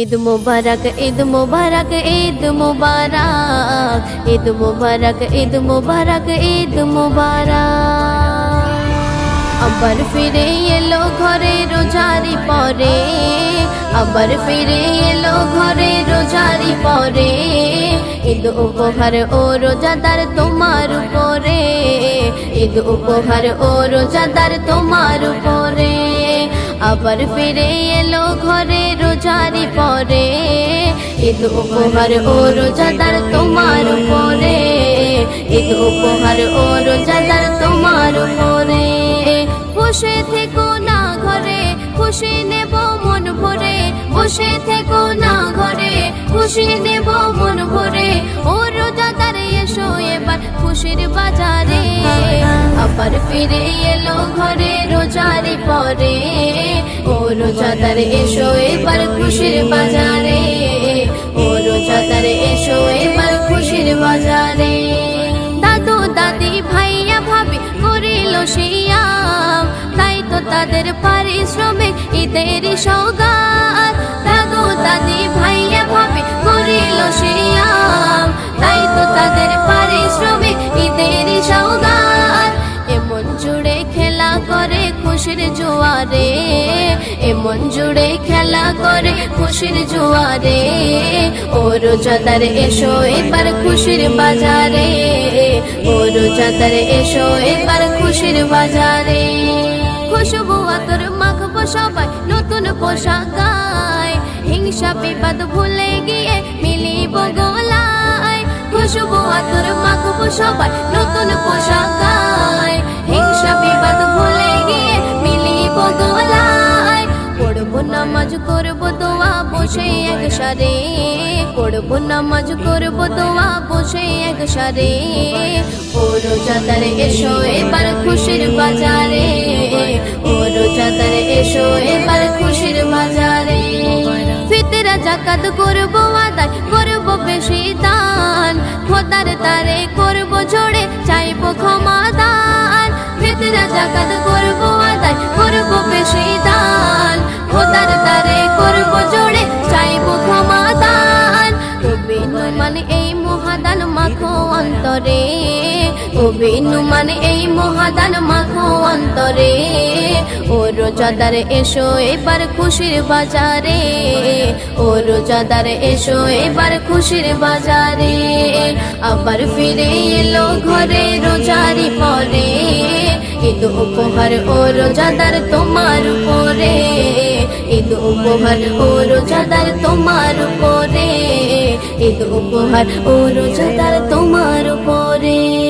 ঈদ মুবারক ঈদ মুবারক ঈদ মুবারক ঈদ মুবারক ঈদ মুবারক ঈদ মুবারক। আবার ফিরে এলো ঘরে রোজারি পরে, আবার ফিরে এলো ঘরে রোজারি পরে, ঈদ উপহার ও রোজাদার তোমার উপরে, ঈদ উপহার ও রোজাদার তোমার উপরে। আবার ফিরে এলো ঘরে রোজারি পরে। ঈদ উপহার ও রোজাদার তোমার উপরে। ঈদ উপহার ও রোজাদার তোমার উপরে। বসে থেকো না ঘরে, খুশি নেব মন ভরে। বসে থেকো না ঘরে, খুশি নেব মন ভরে। ও রোজাদার এসো এবার খুশির বাজারে। আবার ফিরে এলো ঘরে রোজারি পরে। রোজাদার এসো, এবার খুশির বাজারে। ও রোজাদার এসো, এবার খুশির বাজারে। দাদু, দাদি, ভাইয়া ভাবি, করিল শিয়াম তাই তো তাদের পারিশ্রমিক ঈদের সৌগাত দাদু, দাদি, ভাইয়া ভাবি খুশির জোয়ারে এমন জুড়ে খেলা করে খুশির জোয়ারে। ও রোজাদার, এসো এবার খুশির বাজারে। ও রোজাদার, এসো এবার খুশির বাজারে। খুশবু, আতর মাখবো সবাই নতুন পোশাক হিংসা, বিবাদ ভুলে গিয়ে মিলিব গোলায়। খুশবু, আতর মাখবো সবাই নতুন নামাজ করব, দোয়া বসে এক সারে পড়ব নামাজ করব, দোয়া বসে এক সারে ও রোজাদার এসো, এবার খুশির বাজারে। ও রোজাদার এসো, এবার খুশির বাজারে। ফিতরা জাকাত করব, আদায় করব বেশি দান খোদার তারে করব জোড়ে চাইব ক্ষমা দান। ফিতরা জাকাত করব, আদায় করব বেশি দান মানে এই মহাদান মাখো অন্তরে। ও বিনু মানে এই মহাদান মাখো অন্তরে। ও রোজাদার, এসো এবার খুশির বাজারে। ও রোজাদার, এসো এবার খুশির বাজারে। আবার ফিরে এলো ঘরে রোজারি পরে। ঈদ উপহার, ও রোজাদার তোমার উপরে। ঈদ উপহার, ও রোজাদার তোমার ঈদ উপহার ও রোজাদার তোমার পরে